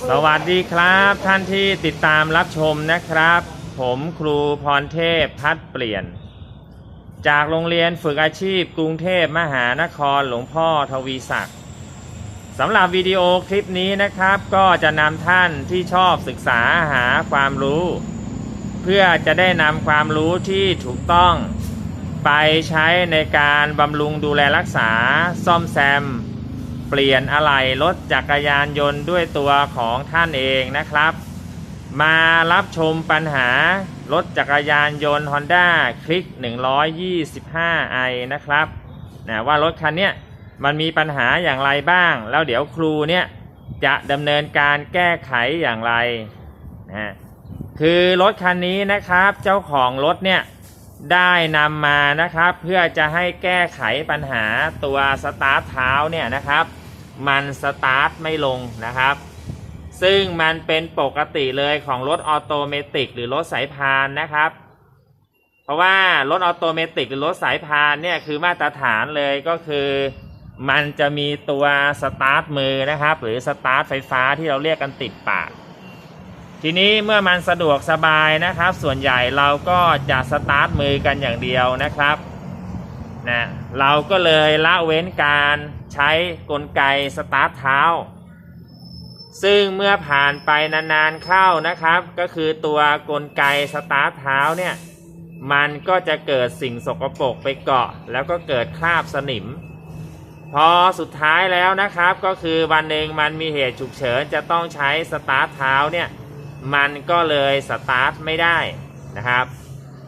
สวัสดีครับท่านที่ติดตามรับชมนะครับ ผมครูพรเทพพัดเปลี่ยน จากโรงเรียนฝึกอาชีพกรุงเทพมหานครหลวงพ่อทวีศักดิ์สำหรับวิดีโอคลิปนี้นะครับ ก็จะนำท่านที่ชอบศึกษาหาความรู้ เพื่อจะได้นำความรู้ที่ถูกต้อง ไปใช้ในการบำรุงดูแลรักษาซ่อมแซม เปลี่ยนอะไหล่รถจักรยานยนต์ด้วยตัวของท่านเองนะครับ มารับชมปัญหารถจักรยานยนต์ Honda คลิก 125i นะครับนะว่ารถคันนี้มันมีปัญหาอย่างไรบ้าง แล้วเดี๋ยวครูเนี่ยจะดำเนินการแก้ไขอย่างไรนะคือรถคันนี้นะครับ เจ้าของรถเนี่ยได้นำมานะครับ เพื่อจะให้แก้ไขปัญหาตัวสตาร์ทเท้าเนี่ยนะครับ มันสตาร์ทไม่ลงนะครับ ซึ่งมันเป็นปกติเลยของรถออโตเมติกหรือรถสายพานนะครับ เพราะว่ารถออโตเมติกหรือรถสายพานเนี่ยคือมาตรฐานเลยก็คือมันจะมีตัวสตาร์ทมือนะครับ หรือสตาร์ทไฟฟ้าที่เราเรียกกันติดปาก ทีนี้เมื่อมันสะดวกสบายนะครับ ส่วนใหญ่เราก็จะสตาร์ทมือกันอย่างเดียวนะครับนะเราก็เลยละเว้นการ ใช้กลไกสตาร์ทเท้า ซึ่งเมื่อผ่านไปนานๆเข้านะครับ ก็คือตัวกลไกสตาร์ทเท้าเนี่ยมันก็จะเกิดสิ่งสกปรกไปเกาะ แล้วก็เกิดคราบสนิม พอสุดท้ายแล้วนะครับก็คือวันหนึ่งมันมีเหตุฉุกเฉินจะต้องใช้สตาร์ทเท้าเนี่ยมันก็เลยสตาร์ทไม่ได้นะครับ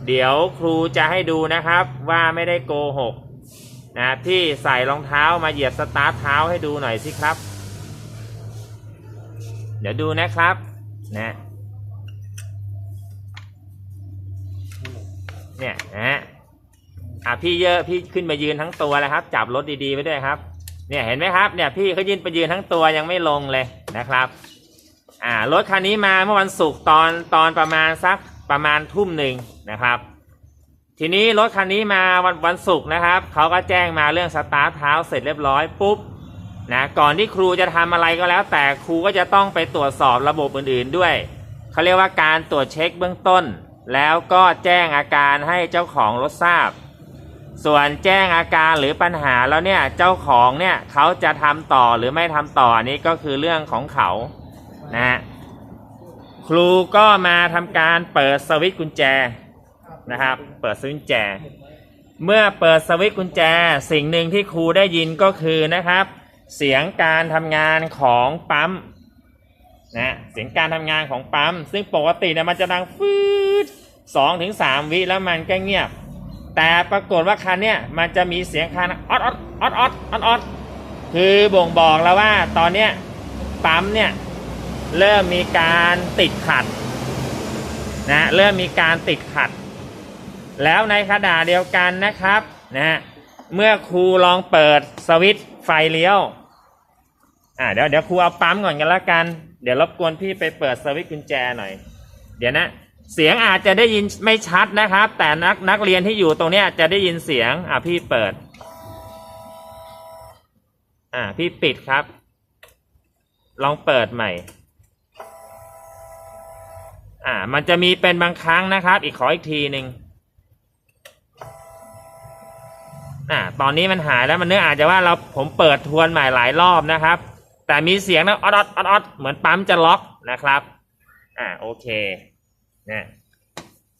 เดี๋ยวครูจะให้ดูนะครับว่าไม่ได้โกหก นะพี่ใส่รองเท้ามาเหยียบสตาร์ทเท้าให้ดูหน่อยสิครับ เดี๋ยวดูนะครับนะเนี่ยนะอะพี่เยอะพี่ขึ้นมายืนทั้งตัวแล้วครับ จับรถดีๆไว้ด้วยครับ เนี่ยเห็นไหมครับเนี่ยพี่เขายืนไปยืนทั้งตัวยังไม่ลงเลยนะครับอ่ารถคันนี้มาเมื่อวันศุกร์ตอนตอนประมาณสักประมาณทุ่มหนึ่งนะครับ ทีนี้รถคันนี้มาวันวันศุกร์นะครับเขาก็แจ้งมาเรื่องสตาร์ทเท้าเสร็จเรียบร้อยปุ๊บนะก่อนที่ครูจะทำอะไรก็แล้ว แต่ครูก็จะต้องไปตรวจสอบระบบอื่นๆด้วยเขาเรียกว่าการตรวจเช็คเบื้องต้น แล้วก็แจ้งอาการให้เจ้าของรถทราบ ส่วนแจ้งอาการหรือปัญหาแล้วเนี่ยเจ้าของเนี่ยเขาจะทำต่อหรือไม่ทำต่ออันนี้ก็คือเรื่องของเขานะครูก็มาทำการเปิดสวิตช์กุญแจ นะครับเปิดสวิตช์กุญแจ เมื่อเปิดสวิตช์กุญแจ สิ่งหนึ่งที่ครูได้ยินก็คือนะครับ เสียงการทำงานของปั๊มนะเสียงการทำงานของปั๊ม ซึ่งปกติเนี่ยมันจะดังฟืดสองถึงสามวิแล้วมันก็เงียบ แต่ปรากฏว่าคันเนี่ยมันจะมีเสียงคันออดออดออดออดออดออดคือบ่งบอกแล้วว่าตอนเนี้ยปั๊มเนี่ยเริ่มมีการติดขัดนะเริ่มมีการติดขัด แล้วในขณะเดียวกันนะครับนะเมื่อครูลองเปิดสวิตช์ไฟเลี้ยวอ่าเดี๋ยวเดี๋ยวครูเอาปั๊มก่อนกันละกัน เดี๋ยวรบกวนพี่ไปเปิดสวิตช์กุญแจหน่อย เดี๋ยวนะเสียงอาจจะได้ยินไม่ชัดนะครับ แต่นักนักเรียนที่อยู่ตรงเนี้ยจะได้ยินเสียงอ่าพี่เปิด อ่าพี่ปิดครับ ลองเปิดใหม่ อ่า มันจะมีเป็นบางครั้งนะครับ อีกขออีกทีหนึ่ง อ่าตอนนี้มันหายแล้วมันเนื่องอาจจะว่าเราผมเปิดทวนใหม่หลายรอบนะครับ แต่มีเสียงนะออดออดออดออดเหมือนปั๊มจะล็อกนะครับ อ่าโอเคนะ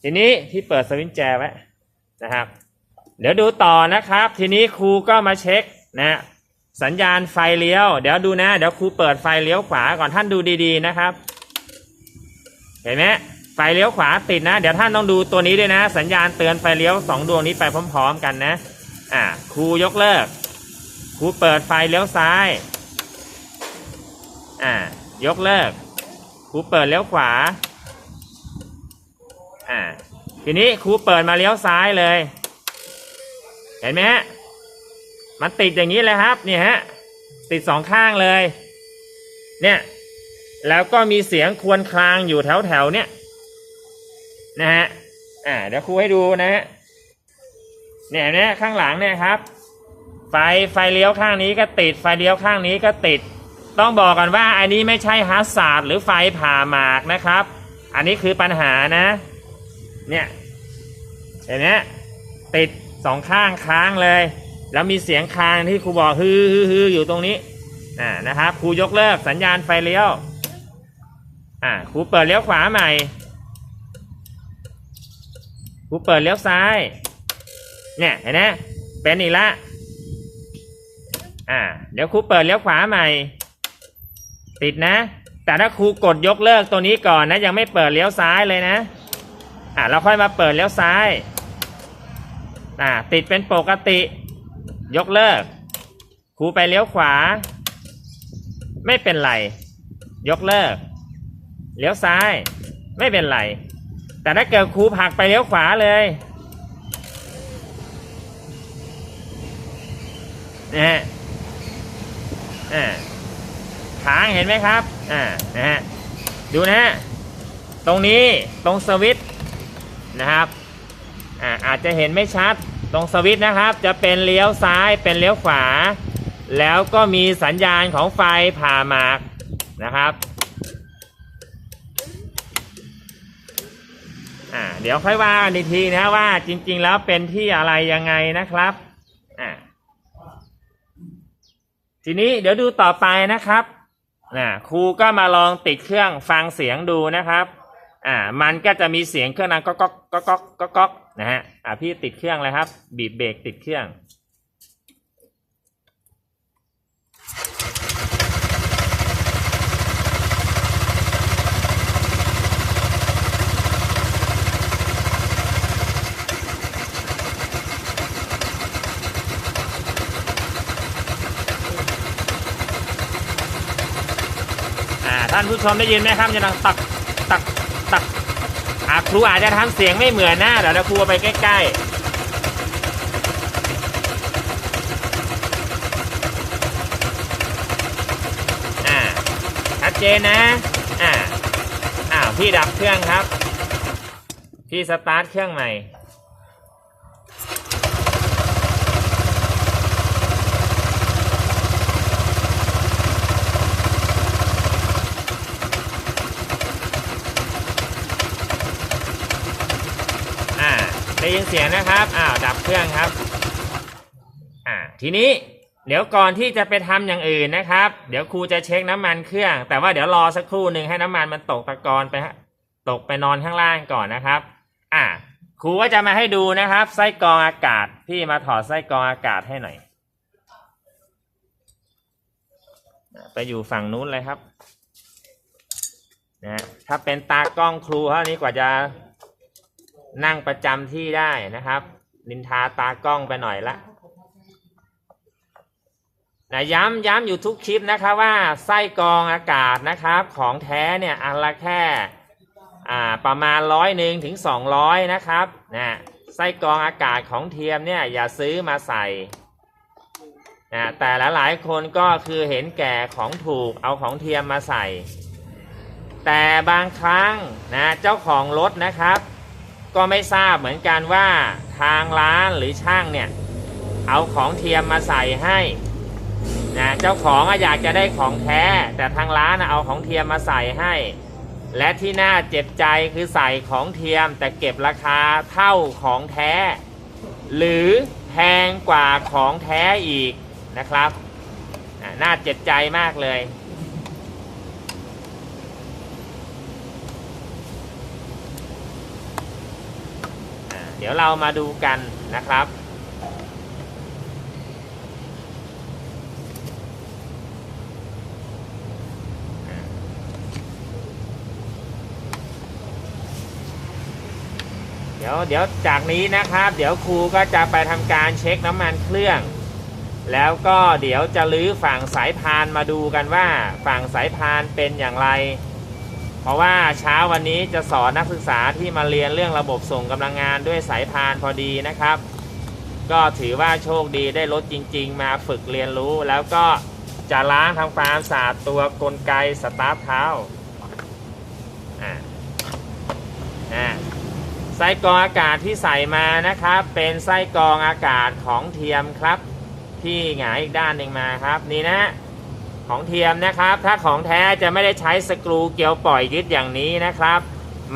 ทีนี้ที่เปิดสวิตช์แจไว้นะครับ เดี๋ยวดูต่อนะครับ ทีนี้ครูก็มาเช็คนะสัญญาณไฟเลี้ยว เดี๋ยวดูนะ เดี๋ยวครูเปิดไฟเลี้ยวขวาก่อนท่านดูดีๆนะครับ เห็นไหมไฟเลี้ยวขวาติดนะ เดี๋ยวท่านต้องดูตัวนี้ด้วยนะ สัญญาณเตือนไฟเลี้ยวสองดวงนี้ไปพร้อม ๆ กันนะ อ่าครูยกเลิก ครูเปิดไฟเลี้ยวซ้าย อ่า ยกเลิก ครูเปิดเลี้ยวขวา อ่า ทีนี้ครูเปิดมาเลี้ยวซ้ายเลย เห็นไหมฮะ มันติดอย่างนี้เลยครับเนี่ยฮะ ติดสองข้างเลย เนี่ย แล้วก็มีเสียงควรครางอยู่แถวแถวเนี่ย นะฮะ อ่า เดี๋ยวครูให้ดูนะฮะ เนี่ยเนไหมข้างหลังเนี่ยครับ ไฟไฟเลี้ยวข้างนี้ก็ติด ไฟเลี้ยวข้างนี้ก็ติด ต้องบอกกันว่าอันนี้ไม่ใช่ฮัสซาร์ดหรือไฟผ่าหมากนะครับ อันนี้คือปัญหานะ เนี่ยเห็นไหมติดสองข้างค้างเลย แล้วมีเสียงคางที่ครูบอกฮือฮือฮืออยู่ตรงนี้อ่านะครับครูยกเลิกสัญญาณไฟเลี้ยวอ่าครูเปิดเลี้ยวขวาใหม่ครูเปิดเลี้ยวซ้าย เนี่ยเห็นไหมเป็นอีกละอ่า เดี๋ยวครูเปิดเลี้ยวขวาใหม่ ติดนะ แต่ถ้าครูกดยกเลิกตัวนี้ก่อนนะ ยังไม่เปิดเลี้ยวซ้ายเลยนะ อ่าเราค่อยมาเปิดเลี้ยวซ้าย อ่า ติดเป็นปกติ ยกเลิก ครูไปเลี้ยวขวา ไม่เป็นไร ยกเลิก เลี้ยวซ้าย ไม่เป็นไร แต่ถ้าเกิดครูผักไปเลี้ยวขวาเลย นะฮะอ่าค้างเห็นไหมครับอ่านะฮะดูนะฮะตรงนี้ตรงสวิตนะครับอ่าอาจจะเห็นไม่ชัดตรงสวิตนะครับ จะเป็นเลี้ยวซ้ายเป็นเลี้ยวขวา แล้วก็มีสัญญาณของไฟผ่าหมากนะครับอ่าเดี๋ยวค่อยว่ากันอีกทีนะว่าจริงๆแล้วเป็นที่อะไรยังไงนะครับ อ่า ทีนี้เดี๋ยวดูต่อไปนะครับนะครูก็มาลองติดเครื่องฟังเสียงดูนะครับอ่ามันก็จะมีเสียงเครื่องนั้นก็ก๊อกก็ก๊อกก็ก๊อกนะฮะอ่าพี่ติดเครื่องเลยครับ บีบเบรกติดเครื่อง ท่านผู้ชมได้ยินไหมครับจะดังตักตักตักอาครูอาจจะทำเสียงไม่เหมือนนะเดี๋ยวเราครูไปใกล้ๆอ่าชัดเจนนะอ่าอ้าวพี่ดับเครื่องครับ พี่สตาร์ทเครื่องใหม่ อ่า ได้ยินเสียงนะครับอ้าวดับเครื่องครับอ่าทีนี้เดี๋ยวก่อนที่จะไปทำอย่างอื่นนะครับ เดี๋ยวครูจะเช็คน้ำมันเครื่อง แต่ว่าเดี๋ยวรอสักครู่หนึ่งให้น้ำมันมันตกตะกอนไปตกไปนอนข้างล่างก่อนนะครับ อ่าครูก็จะมาให้ดูนะครับ ไส้กรองอากาศพี่มาถอดไส้กรองอากาศให้หน่อย ไปอยู่ฝั่งนู้นเลยครับนะฮะถ้าเป็นตากล้องครูเท่านี้กว่าจะ นั่งประจำที่ได้นะครับ นินทาตากล้องไปหน่อยละนะย้ำย้ำอยู่ทุกคลิปนะครับว่าไส้กรองอากาศนะครับ ของแท้เนี่ยอันละแค่ประมาณร้อยหนึ่งถึงสองร้อยนะครับนะไส้กรองอากาศของเทียมเนี่ยอย่าซื้อมาใส่นะแต่ละหลายคนก็คือเห็นแก่ของถูกเอาของเทียมมาใส่ แต่บางครั้งนะเจ้าของรถนะครับ ก็ไม่ทราบเหมือนกันว่าทางร้านหรือช่างเนี่ย เอาของเทียมมาใส่ให้นะเจ้าของอยากจะได้ของแท้ แต่ทางร้านเอาของเทียมมาใส่ให้ และที่น่าเจ็บใจคือใส่ของเทียม แต่เก็บราคาเท่าของแท้ หรือแพงกว่าของแท้อีกนะครับน่าเจ็บใจมากเลย อ่าเดี๋ยวเรามาดูกันนะครับ เดี๋ยวเดี๋ยวจากนี้นะครับ เดี๋ยวครูก็จะไปทำการเช็คน้ำมันเครื่อง แล้วก็เดี๋ยวจะลื้อฝั่งสายพานมาดูกันว่าฝั่งสายพานเป็นอย่างไร เพราะว่าเช้าวันนี้จะสอนนักศึกษาที่มาเรียนเรื่องระบบส่งกำลังงานด้วยสายพานพอดีนะครับ ก็ถือว่าโชคดีได้รถจริง ๆ มาฝึกเรียนรู้ แล้วก็จะล้างทำความสะอาดตัวกลไกสตาร์ทเท้าอ่าอ่าไส้กรองอากาศที่ใส่มานะครับ เป็นไส้กรองอากาศของเทียมครับ ที่หงายอีกด้านหนึ่งมาครับ นี่นะ ของเทียมนะครับ ถ้าของแท้จะไม่ได้ใช้สกรูเกลียวปล่อยยึดอย่างนี้นะครับ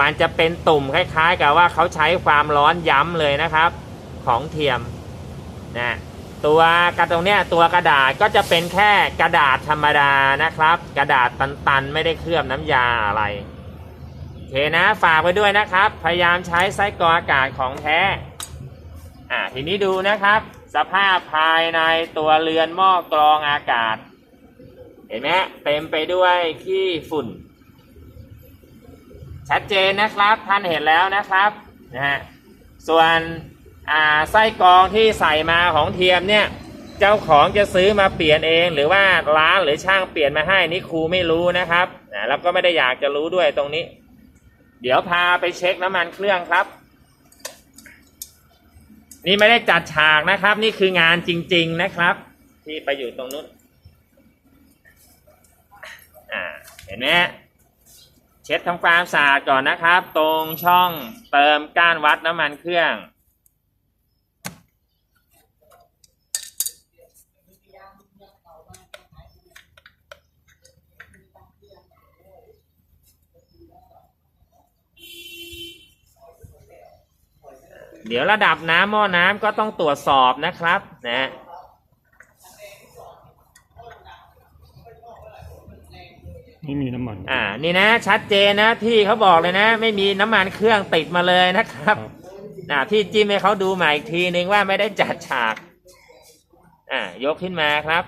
มันจะเป็นตุ่มคล้ายๆ กับว่าเขาใช้ความร้อนย้ำเลยนะครับ ของเทียมนะตัวกระตรงเนี้ยตัวกระดาษก็จะเป็นแค่กระดาษธรรมดานะครับ กระดาษตันๆ ไม่ได้เคลือบน้ำยาอะไรโอเคนะฝากไว้ด้วยนะครับ พยายามใช้ไส้กรองอากาศของแท้อ่าทีนี้ดูนะครับ สภาพภายในตัวเรือนหม้อกรองอากาศ เห็นไหมเต็มไปด้วยขี้ฝุ่น ชัดเจนนะครับท่านเห็นแล้วนะครับนะฮะส่วนไส้กรองที่ใส่มาของเทียมเนี่ยเจ้าของจะซื้อมาเปลี่ยนเอง หรือว่าร้านหรือช่างเปลี่ยนมาให้นี่ครูไม่รู้นะครับนะแล้วก็ไม่ได้อยากจะรู้ด้วยตรงนี้ เดี๋ยวพาไปเช็คน้ำมันเครื่องครับ นี่ไม่ได้จัดฉากนะครับ นี่คืองานจริง ๆนะครับ ที่ไปอยู่ตรงนู้นอ่า เห็นไหมเช็ดทำความสะอาดก่อนนะครับ ตรงช่องเติมก้านวัดน้ำมันเครื่อง เดี๋ยวระดับน้ำหม้อน้ำก็ต้องตรวจสอบนะครับนะ ไม่มีน้ำมันอ่า นี่นะ ชัดเจนนะพี่เขาบอกเลยนะ ไม่มีน้ำมันเครื่องติดมาเลยนะครับครับอ่าพี่จิ้มให้เขาดูใหม่อีกทีนึงว่าไม่ได้จัดฉาก อ่า ยกขึ้นมาครับ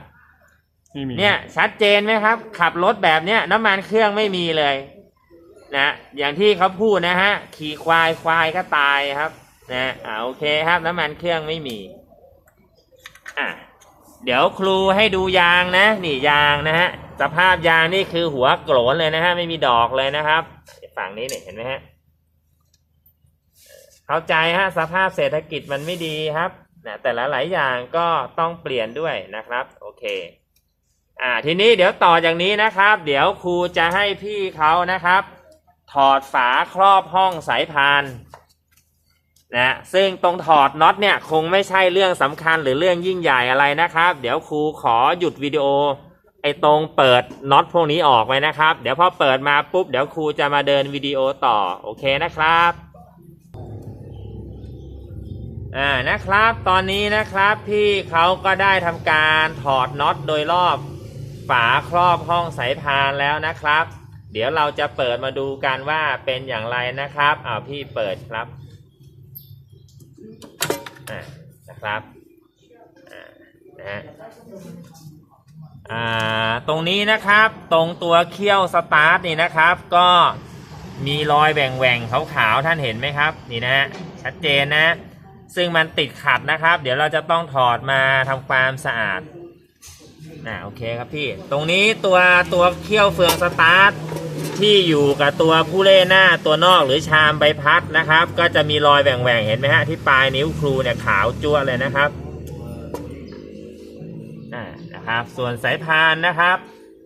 ไม่มีเนี่ย ชัดเจนไหมครับ ขับรถแบบเนี้ยน้ำมันเครื่องไม่มีเลย นะอย่างที่เขาพูดนะฮะ ขี่ควายควายก็ตายครับ นะอ่าโอเคครับ น้ำมันเครื่องไม่มี อะ เดี๋ยวครูให้ดูยางนะ นี่ยางนะฮะสภาพยางนี่คือหัวโกรนเลยนะฮะไม่มีดอกเลยนะครับ ฝั่งนี้เนี่ยเห็นไหมฮะเข้าใจฮะสภาพเศรษฐกิจมันไม่ดีครับนะแต่ละหลายอย่างก็ต้องเปลี่ยนด้วยนะครับ โอเค อ่าทีนี้เดี๋ยวต่อจากนี้นะครับ เดี๋ยวครูจะให้พี่เขานะครับ ถอดฝาครอบห้องสายพาน นะซึ่งตรงถอดน็อตเนี่ยคงไม่ใช่เรื่องสำคัญหรือเรื่องยิ่งใหญ่อะไรนะครับ เดี๋ยวครูขอหยุดวิดีโอ ไอ้ตรงเปิดน็อตพวกนี้ออกไว้นะครับ เดี๋ยวพอเปิดมาปุ๊บเดี๋ยวครูจะมาเดินวิดีโอต่อโอเคนะครับอ่านะครับตอนนี้นะครับพี่เขาก็ได้ทำการถอดน็อตโดยรอบฝาครอบห้องสายพานแล้วนะครับ เดี๋ยวเราจะเปิดมาดูกันว่าเป็นอย่างไรนะครับอ้าวพี่เปิดครับ อ่านะครับอ่านะฮะอ่าตรงนี้นะครับตรงตัวเคี่ยวสตาร์ทนี่นะครับ ก็มีรอยแหว่งแหว่งๆขาวๆท่านเห็นไหมครับ นี่นะฮะชัดเจนนะซึ่งมันติดขัดนะครับ เดี๋ยวเราจะต้องถอดมาทำความสะอาดอ่าโอเคครับพี่ ตรงนี้ตัวตัวเคี่ยวเฟืองสตาร์ท ที่อยู่กับตัวผู้เล่นหน้าตัวนอกหรือชามใบพัดนะครับ ก็จะมีรอยแหว่งๆเห็นไหมฮะที่ปลายนิ้วครูเนี่ยขาวจั่วเลยนะครับอ่านะครับส่วนสายพานนะครับ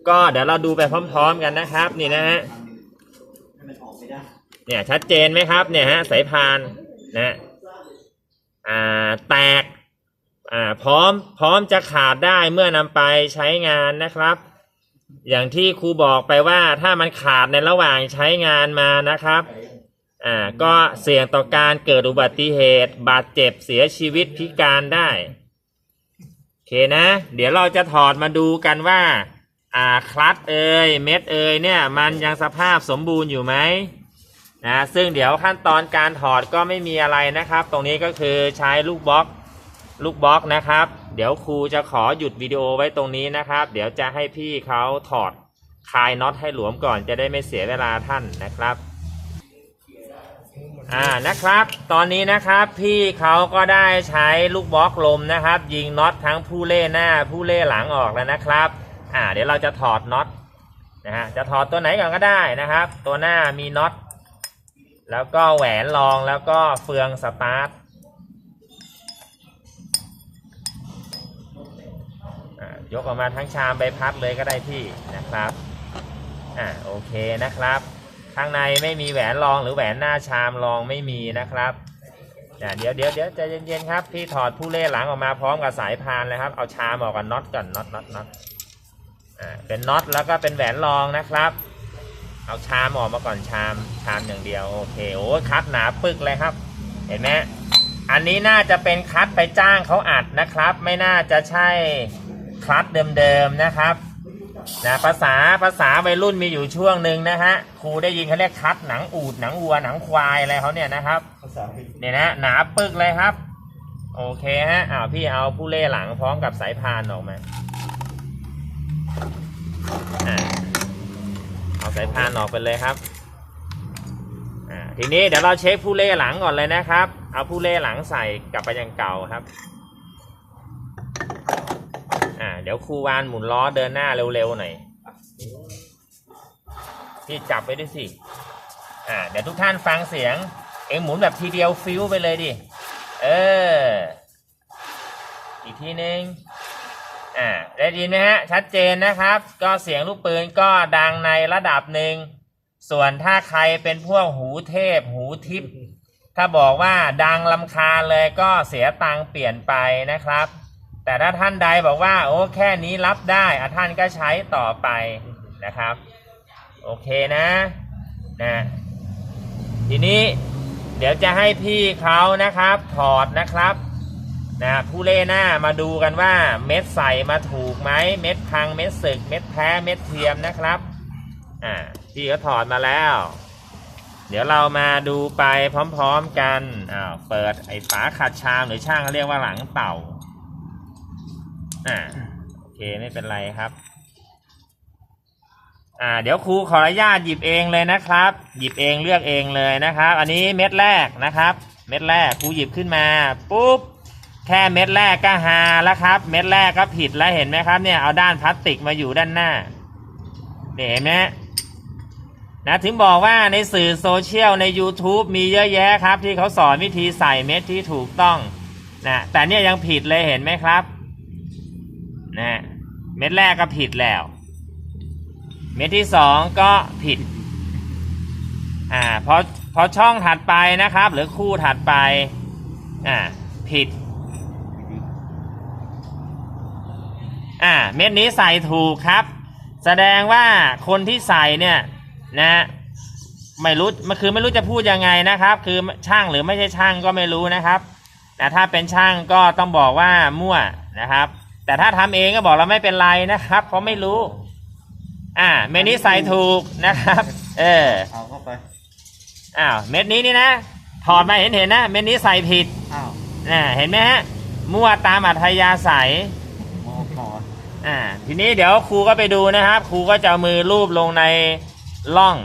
ก็เดี๋ยวเราดูไปพร้อม ๆ กันนะครับ นี่นะฮะเนี่ยชัดเจนไหมครับเนี่ยฮะสายพานนะอ่าแตกอ่าพร้อมพร้อมจะขาดได้เมื่อนำไปใช้งานนะครับ อย่างที่ครูบอกไปว่าถ้ามันขาดในระหว่างใช้งานมานะครับอ่าก็เสี่ยงต่อการเกิดอุบัติเหตุ บาดเจ็บเสียชีวิตพิการได้โอเคนะ เดี๋ยวเราจะถอดมาดูกันว่า อ่าคลัตเอยเม็ดเอยเนี่ย มันยังสภาพสมบูรณ์อยู่ไหมนะซึ่งเดี๋ยวขั้นตอนการถอดก็ไม่มีอะไรนะครับ ตรงนี้ก็คือใช้ลูกบล็อกลูกบล็อกนะครับ เดี๋ยวครูจะขอหยุดวิดีโอไว้ตรงนี้นะครับ เดี๋ยวจะให้พี่เขาถอดคลายน็อตให้หลวมก่อนจะได้ไม่เสียเวลาท่านนะครับอ่านะครับ ตอนนี้นะครับพี่เขาก็ได้ใช้ลูกบล็อกลมนะครับ ยิงน็อตทั้งผู้เล่หน้าผู้เล่หลังออกแล้วนะครับอ่าเดี๋ยวเราจะถอดน็อตนะฮะจะถอดตัวไหนก่อนก็ได้นะครับ ตัวหน้ามีน็อตแล้วก็แหวนรองแล้วก็เฟืองสตาร์ทอ่า ยกออกมาทั้งชามใบพัดเลยก็ได้พี่นะครับอ่าโอเคนะครับ ข้างในไม่มีแหวนรองหรือแหวนหน้าชามรองไม่มีนะครับอ่าเดี๋ยวเดี๋ยวเดี๋ยวใจเย็นๆครับพี่ถอดผู้เล่หลังออกมาพร้อมกับสายพานเลยครับเอาชามออกกันน็อตก่อนน็อตน็อตน็อตอ่าเป็นน็อตแล้วก็เป็นแหวนรองนะครับ เอาชามออกมาก่อนชามชามอย่างเดียวโอเคโอ้คัดหนาปึกเลยครับ เห็นไหมอันนี้น่าจะเป็นคัดไปจ้างเขาอัดนะครับ ไม่น่าจะใช่ คัดเดิมๆนะครับนะภาษาภาษาวัยรุ่นมีอยู่ช่วงหนึ่งนะฮะครูได้ยินเขาเรียกคัดหนังอูดหนังวัวหนังควายอะไรเขาเนี่ยนะครับเนี่ยนะหนาปึกเลยครับ โอเคฮะอ้าวพี่เอาผู้เล่หลังพร้อมกับสายพานออกมาเอาสายพานออกไปเลยครับทีนี้เดี๋ยวเราเช็คผู้เล่หลังก่อนเลยนะครับ เอาผู้เล่หลังใส่กลับไปยังเก่าครับ เดี๋ยวครูวานหมุนล้อเดินหน้าเร็วๆหน่อยพี่จับไปด้วยสิ อ่า เดี๋ยวทุกท่านฟังเสียง เองหมุนแบบทีเดียวฟิวไปเลยดิ เออ อีกทีนึงอ่า ได้ยินไหมฮะ ชัดเจนนะครับ ก็เสียงลูกปืนก็ดังในระดับหนึ่ง ส่วนถ้าใครเป็นพวกหูเทพ หูทิพย์ถ้าบอกว่าดังลำคาเลยก็เสียตังเปลี่ยนไปนะครับ แต่ถ้าท่านใดบอกว่า โอ้แค่นี้รับได้อะท่านก็ใช้ต่อไปนะครับ โอเคนะนะทีนี้เดี๋ยวจะให้พี่เขานะครับ ถอดนะครับนะผู้เล่หน้ามาดูกันว่าเม็ดใส่มาถูกไหมเม็ดพังเม็ดสึก เม็ดแท้เม็ดเทียมนะครับอ่าพี่เขาถอดมาแล้ว เดี๋ยวเรามาดูไปพร้อมๆกันอ้าวเปิดไอ้ฝาขัดชามหรือช่างเขาเรียกว่าหลังเต่า อ่าโอเคไม่เป็นไรครับ อ่า เดี๋ยวครูขออนุญาตหยิบเองเลยนะครับ หยิบเองเลือกเองเลยนะครับ อันนี้เม็ดแรกนะครับ เม็ดแรกครูหยิบขึ้นมาปุ๊บแค่เม็ดแรกก็หาแล้วครับ เม็ดแรกก็ผิดแล้วเห็นไหมครับเนี่ยเอาด้านพลาสติกมาอยู่ด้านหน้าเนี่ยเห็นไหมนะถึงบอกว่าในสื่อโซเชียลใน YouTube มีเยอะแยะครับ ที่เขาสอนวิธีใส่เม็ดที่ถูกต้องนะแต่เนี่ยยังผิดเลยเห็นไหมครับ นะเม็ดแรกก็ผิดแล้ว เม็ดที่สองก็ผิดอ่าพอพอช่องถัดไปนะครับ หรือคู่ถัดไปอ่าผิดอ่าเม็ดนี้ใส่ถูกครับ แสดงว่าคนที่ใส่เนี่ยนะไม่รู้มันคือไม่รู้จะพูดยังไงนะครับ คือช่างหรือไม่ใช่ช่างก็ไม่รู้นะครับ แต่ถ้าเป็นช่างก็ต้องบอกว่ามั่วนะครับ แต่ถ้าทำเองก็บอกเราไม่เป็นไรนะครับเพราะไม่รู้ อ่า เม็ดนี้ใส่ถูกนะครับ เออเอาเข้าไปอ้าวเม็ดนี้นี่นะถอดมาเห็นเห็นนะเม็ดนี้ใส่ผิดอ้าวน่ะเห็นไหมฮะมั่วตามอัธยาศัยหมอหมออ่าทีนี้เดี๋ยวครูก็ไปดูนะครับ ครูก็จะเอามือลูบลงในล่อง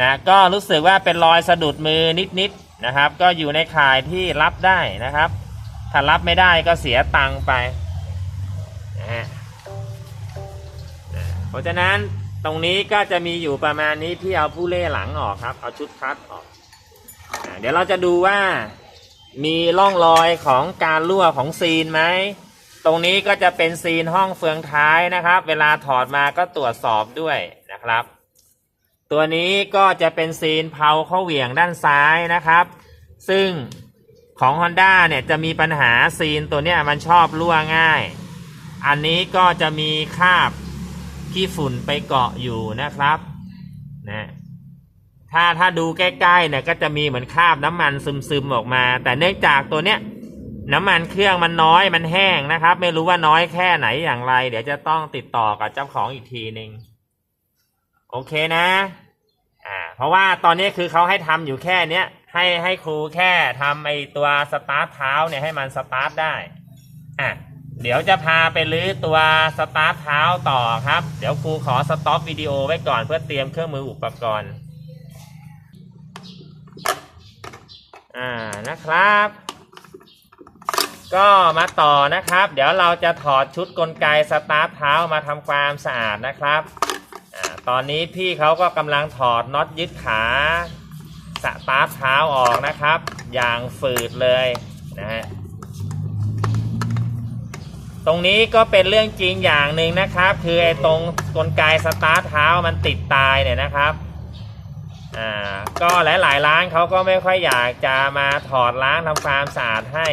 นะก็รู้สึกว่าเป็นรอยสะดุดมือนิดๆ นะครับ ก็อยู่ในข่ายที่รับได้นะครับ ถ้ารับไม่ได้ก็เสียตังค์ไปนะฮะเพราะฉะนั้นตรงนี้ก็จะมีอยู่ประมาณนี้พี่เอาผู้เล่หลังออกครับ เอาชุดคัดออกเดี๋ยวเราจะดูว่ามีร่องรอยของการรั่วของซีนไหม ตรงนี้ก็จะเป็นซีนห้องเฟืองท้ายนะครับ เวลาถอดมาก็ตรวจสอบด้วยนะครับ ตัวนี้ก็จะเป็นซีนเพาเข้าเหวี่ยงด้านซ้ายนะครับ ซึ่งของ Honda เนี่ยจะมีปัญหาซีนตัวเนี้ยมันชอบรั่วง่าย อันนี้ก็จะมีคาบขี้ฝุ่นไปเกาะอยู่นะครับนะถ้าถ้าดูใกล้ๆเนี่ยก็จะมีเหมือนคราบน้ำมันซึมๆออกมา แต่เนื่องจากตัวเนี้ยน้ำมันเครื่องมันน้อยมันแห้งนะครับ ไม่รู้ว่าน้อยแค่ไหนอย่างไร เดี๋ยวจะต้องติดต่อกับเจ้าของอีกทีหนึ่ง โอเคนะ อ่า เพราะว่าตอนนี้คือเขาให้ทำอยู่แค่เนี้ย ให้ให้ครูแค่ทำไอตัวสตาร์ทเท้าเนี่ยให้มันสตาร์ทได้ อะ เดี๋ยวจะพาไปลื้อตัวสตาร์ทเท้าต่อครับ เดี๋ยวครูขอสต็อปวิดีโอไว้ก่อนเพื่อเตรียมเครื่องมืออุปกรณ์ อ่า นะครับก็มาต่อนะครับ เดี๋ยวเราจะถอดชุดกลไกสตาร์ทเท้ามาทำความสะอาดนะครับ ตอนนี้พี่เขาก็กำลังถอดน็อตยึดขาสตาร์ทเท้าออกนะครับ อย่างฝืดเลยนะฮะตรงนี้ก็เป็นเรื่องจริงอย่างหนึ่งนะครับ คือไอ้ตรงกลไกสตาร์ทเท้ามันติดตายเนี่ยนะครับอ่าก็หลายๆร้านเขาก็ไม่ค่อยอยากจะมาถอดล้างทำความสะอาดให้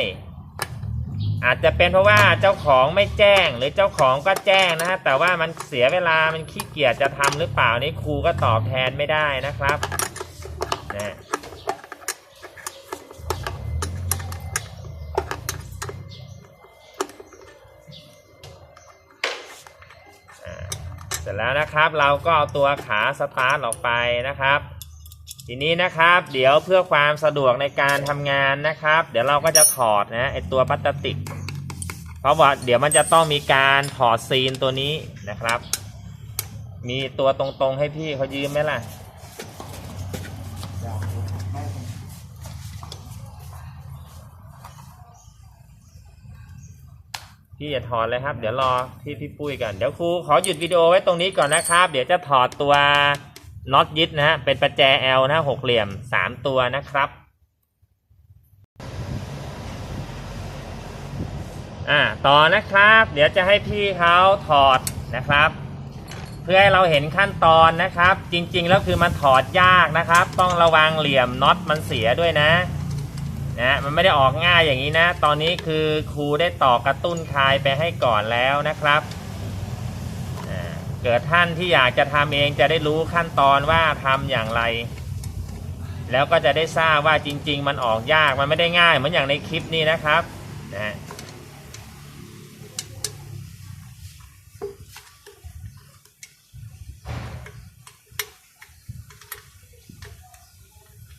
อาจจะเป็นเพราะว่าเจ้าของไม่แจ้งหรือเจ้าของก็แจ้งนะฮะแต่ว่ามันเสียเวลามันขี้เกียจจะทำหรือเปล่านี่ครูก็ตอบแทนไม่ได้นะครับนะอ่าเสร็จแล้วนะครับเราก็เอาตัวขาสตาร์ทออกไปนะครับ ทีนี้นะครับ เดี๋ยวเพื่อความสะดวกในการทำงานนะครับ เดี๋ยวเราก็จะถอดนะไอตัวพลาสติก เพราะว่าเดี๋ยวมันจะต้องมีการถอดซีนตัวนี้นะครับ มีตัวตรงๆให้พี่เขายืมไหมล่ะพี่อย่าถอดเลยครับ เดี๋ยวรอพี่พี่ปุ้ยกัน เดี๋ยวครูขอหยุดวิดีโอไว้ตรงนี้ก่อนนะครับ เดี๋ยวจะถอดตัว น็อตยึดนะฮะ เป็นประแจ L นะหกเหลี่ยม3ตัวนะครับ อ่า ต่อนะครับ เดี๋ยวจะให้พี่เขาถอดนะครับ เพื่อให้เราเห็นขั้นตอนนะครับ จริงๆ แล้วคือมันถอดยากนะครับ ต้องระวังเหลี่ยมน็อตมันเสียด้วยนะ นะ มันไม่ได้ออกง่ายอย่างนี้นะ ตอนนี้คือครูได้ต่อกระตุ้นคลายไปให้ก่อนแล้วนะครับ เกิดท่านที่อยากจะทำเองจะได้รู้ขั้นตอนว่าทำอย่างไร แล้วก็จะได้ทราบว่าจริง ๆ มันออกยากมันไม่ได้ง่ายเหมือนอย่างในคลิปนี้นะครับนะ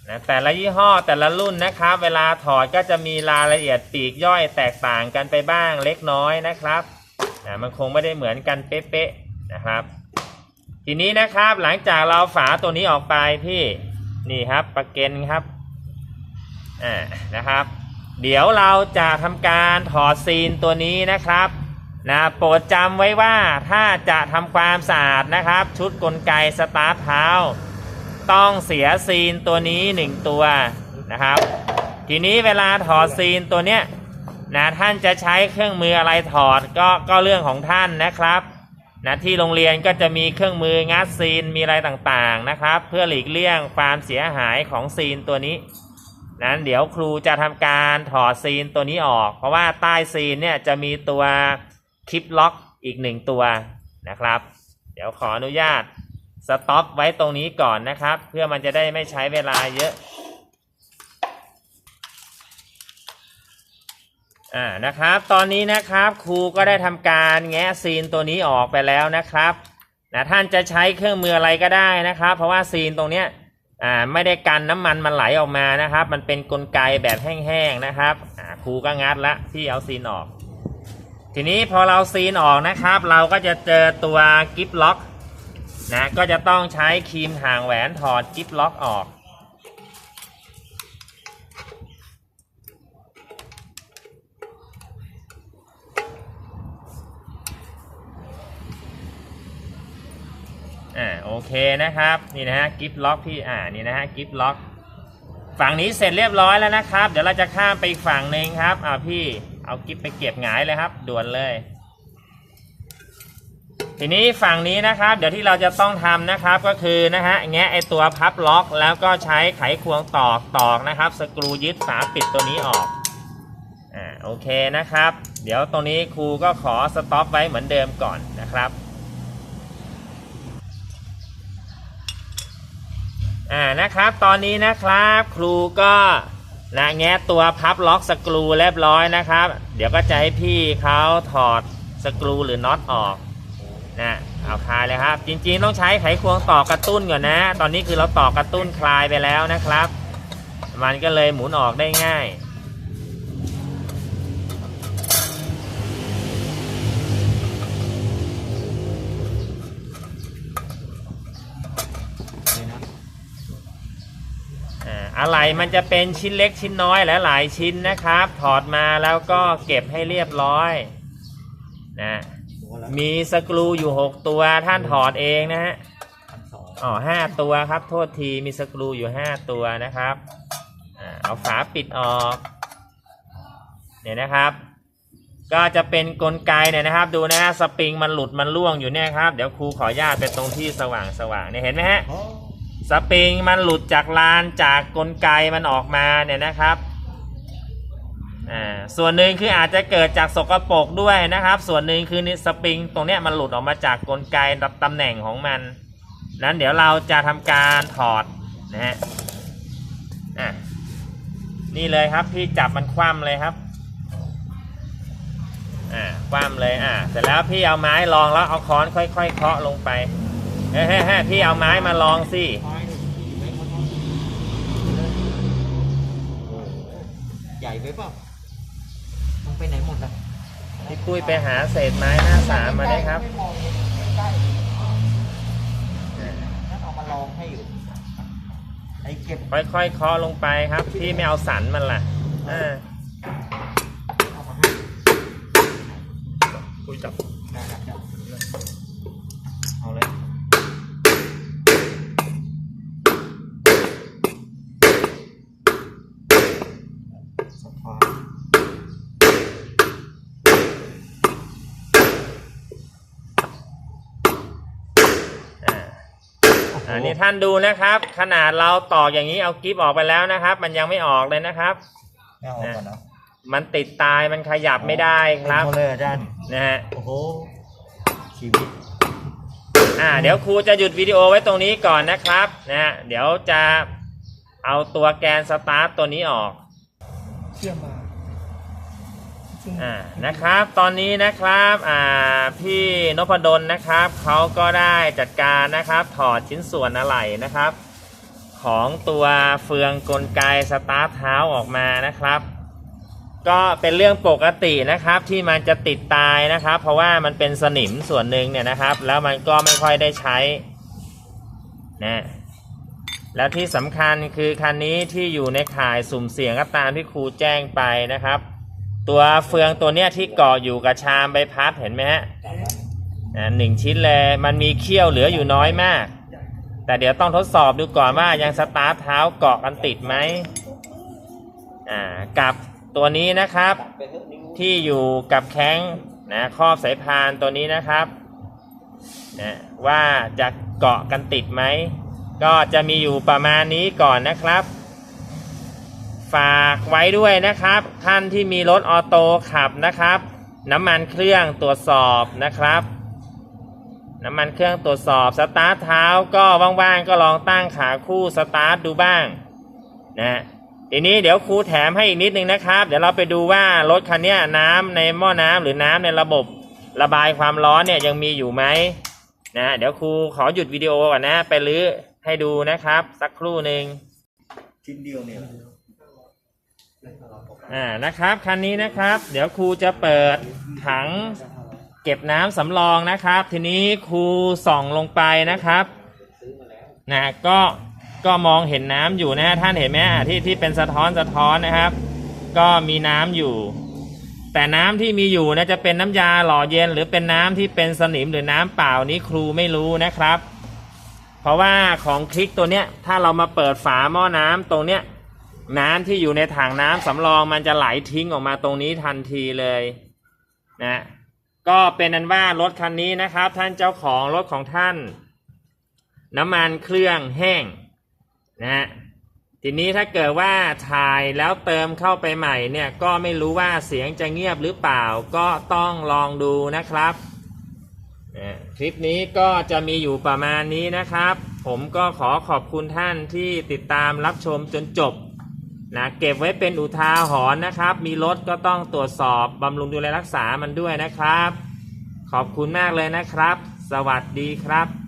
นะแต่ละยี่ห้อแต่ละรุ่นนะครับ เวลาถอดก็จะมีรายละเอียดปีกย่อยแตกต่างกันไปบ้างเล็กน้อยนะครับนะมันคงไม่ได้เหมือนกันเป๊ะๆ นะครับ ทีนี้นะครับหลังจากเราฝาตัวนี้ออกไปพี่นี่ครับประเก็นครับอ่านะครับ เดี๋ยวเราจะทำการถอดซีนตัวนี้นะครับนะโปรดจำไว้ว่าถ้าจะทำความสะอาดนะครับ ชุดกลไกสตาร์ทเท้า ต้องเสียซีนตัวนี้หนึ่งตัวนะครับ ทีนี้เวลาถอดซีนตัวเนี้ยนะท่านจะใช้เครื่องมืออะไรถอดก็ก็เรื่องของท่านนะครับ นะที่โรงเรียนก็จะมีเครื่องมืองัดซีนมีอะไรต่างๆนะครับ เพื่อหลีกเลี่ยงความเสียหายของซีนตัวนี้นั้นเดี๋ยวครูจะทำการถอดซีนตัวนี้ออก เพราะว่าใต้ซีนเนี่ยจะมีตัวคลิปล็อกอีกหนึ่งตัวนะครับ เดี๋ยวขออนุญาตสต็อปไว้ตรงนี้ก่อนนะครับ เพื่อมันจะได้ไม่ใช้เวลาเยอะ อ่านะครับ ตอนนี้นะครับครูก็ได้ทำการแงะซีนตัวนี้ออกไปแล้วนะครับนะท่านจะใช้เครื่องมืออะไรก็ได้นะครับ เพราะว่าซีนตรงเนี้ยอ่าไม่ได้กันน้ำมันมันไหลออกมานะครับ มันเป็นกลไกแบบแห้งๆนะครับอ่าครูก็งัดละที่เอาซีนออก ทีนี้พอเราซีนออกนะครับ เราก็จะเจอตัวกิฟล็อกนะก็จะต้องใช้ครีมห่างแหวนถอดจิ๊บล็อกออก อ่าโอเคนะครับนี่นะฮะกิฟล็อกที่อ่านี่นะฮะกิฟล็อกฝั่งนี้เสร็จเรียบร้อยแล้วนะครับ เดี๋ยวเราจะข้ามไปอีกฝั่งหนึ่งครับเอาพี่เอากิฟไปเก็บหงายเลยครับ ด่วนเลย ทีนี้ฝั่งนี้นะครับ เดี๋ยวที่เราจะต้องทำนะครับก็คือนะฮะแงะไอตัวพับล็อก แล้วก็ใช้ไขควงตอกตอกนะครับ สกรูยึดฝาปิดตัวนี้ออกอ่าโอเคนะครับ เดี๋ยวตรงนี้ครูก็ขอสต็อปไว้เหมือนเดิมก่อนนะครับ อ่านะครับตอนนี้นะครับครูก็นะแงะตัวพับล็อกสกรูเรียบร้อยนะครับ เดี๋ยวก็จะให้พี่เขาถอดสกรูหรือน็อตออกนะเอาคลายเลยครับ จริงๆต้องใช้ไขควงต่อกระตุ้นก่อนนะ ตอนนี้คือเราต่อกระตุ้นคลายไปแล้วนะครับ มันก็เลยหมุนออกได้ง่าย อะไรมันจะเป็นชิ้นเล็กชิ้นน้อยหลายชิ้นนะครับ ถอดมาแล้วก็เก็บให้เรียบร้อยนะมีสกรูอยู่ 6 ตัวท่านถอดเองนะฮะอ๋อห้าตัวครับโทษทีมีสกรูอยู่ 5 ตัวนะครับเอาฝาปิดออกเนี่ยนะครับ ก็จะเป็นกลไกเนี่ยนะครับ ดูนะฮะสปริงมันหลุดมันล่วงอยู่เนี่ยครับ เดี๋ยวครูขออนุญาตไปตรงที่สว่างสว่างเนี่ยเห็นไหมฮะ สปริงมันหลุดจากลานจากกลไกมันออกมาเนี่ยนะครับอ่าส่วนหนึ่งคืออาจจะเกิดจากสกปรกด้วยนะครับ ส่วนหนึ่งคือนี่สปริงตรงเนี้ยมันหลุดออกมาจากกลไกตำแหน่งของมัน นั้นเดี๋ยวเราจะทำการถอดนะฮะอะนี่เลยครับพี่จับมันคว่ำเลยครับอ่าคว่ำเลยอ่าเสร็จแล้วพี่เอาไม้รองแล้วเอาค้อนค่อยๆเคาะลงไป เฮ้ยเฮ้ยเฮ้ยพี่เอาไม้มาลองสิใหญ่ไปเปล่าต้องไปไหนหมดล่ะพี่ปุ้ยไปหาเศษไม้หน้าสามมาได้ครับไม่มองใกล้นั่นเอามาลองให้อยู่ไอ้เก็บค่อยๆเคาะลงไปครับ พี่ไม่เอาสันมันล่ะอ่าเอามาให้คุยจับได้ครับ อันนี้ท่านดูนะครับ ขนาดเราตอกอย่างนี้เอากิฟออกไปแล้วนะครับ มันยังไม่ออกเลยนะครับ ไม่เอาก่อนนะมันติดตายมันขยับไม่ได้ครับเอาเลยอาจารย์นะฮะโอ้โหชีวิตอ่า เดี๋ยวครูจะหยุดวิดีโอไว้ตรงนี้ก่อนนะครับนะฮะเดี๋ยวจะเอาตัวแกนสตาร์ทตัวนี้ออก เชื่อมมา อ่านะครับตอนนี้นะครับอ่าพี่นพดลนะครับเขาก็ได้จัดการนะครับถอดชิ้นส่วนอะไหล่นะครับ ของตัวเฟืองกลไกสตาร์ทเท้าออกมานะครับ ก็เป็นเรื่องปกตินะครับที่มันจะติดตายนะครับ เพราะว่ามันเป็นสนิมส่วนหนึ่งเนี่ยนะครับ แล้วมันก็ไม่ค่อยได้ใช้นะแล้วที่สำคัญคือคันนี้ที่อยู่ในข่ายสุ่มเสี่ยงก็ตามที่ครูแจ้งไปนะครับ ตัวเฟืองตัวเนี้ยที่เกาะอยู่กับชามใบพัดเห็นไหมฮะอ่าหนึ่งชิ้นเลยมันมีเขี้ยวเหลืออยู่น้อยมาก แต่เดี๋ยวต้องทดสอบดูก่อนว่ายังสตาร์ทเท้าเกาะกันติดไหมอ่ากับตัวนี้นะครับ ที่อยู่กับแข้งนะครอบสายพานตัวนี้นะครับนะว่าจะเกาะกันติดไหมก็จะมีอยู่ประมาณนี้ก่อนนะครับ ฝากไว้ด้วยนะครับ ท่านที่มีรถออโต้ขับนะครับ น้ำมันเครื่องตรวจสอบนะครับ น้ำมันเครื่องตรวจสอบสตาร์ทเท้าก็ว่างๆก็ลองตั้งขาคู่สตาร์ทดูบ้างนะทีนี้เดี๋ยวครูแถมให้อีกนิดนึงนะครับ เดี๋ยวเราไปดูว่ารถคันนี้น้ำในหม้อน้ำหรือน้ำในระบบระบายความร้อนเนี่ยยังมีอยู่ไหมนะเดี๋ยวครูขอหยุดวิดีโอก่อนนะ ไปรื้อให้ดูนะครับ สักครู่หนึ่งชิ้นเดียวเนี่ย อ่านะครับคันนี้นะครับ เดี๋ยวครูจะเปิดถังเก็บน้ำสำรองนะครับ ทีนี้ครูส่องลงไปนะครับนะก็ก็มองเห็นน้ำอยู่นะฮะท่านเห็นไหมที่ที่เป็นสะท้อนสะท้อนนะครับ ก็มีน้ำอยู่ แต่น้ำที่มีอยู่นะจะเป็นน้ำยาหล่อเย็น หรือเป็นน้ำที่เป็นสนิมหรือน้ำเปล่านี้ครูไม่รู้นะครับ เพราะว่าของคลิกตัวเนี้ยถ้าเรามาเปิดฝาหม้อน้ำตรงเนี้ย น้ำที่อยู่ในถังน้ำสำรองมันจะไหลทิ้งออกมาตรงนี้ทันทีเลยนะก็เป็นนั้นว่ารถคันนี้นะครับ ท่านเจ้าของรถของท่าน น้ำมันเครื่องแห้งนะฮะทีนี้ถ้าเกิดว่าถ่ายแล้วเติมเข้าไปใหม่เนี่ยก็ไม่รู้ว่าเสียงจะเงียบหรือเปล่า ก็ต้องลองดูนะครับนะคลิปนี้ก็จะมีอยู่ประมาณนี้นะครับ ผมก็ขอขอบคุณท่านที่ติดตามรับชมจนจบ นะเก็บไว้เป็นอุทาหรณ์นะครับ มีรถก็ต้องตรวจสอบบำรุงดูแลรักษามันด้วยนะครับ ขอบคุณมากเลยนะครับ สวัสดีครับ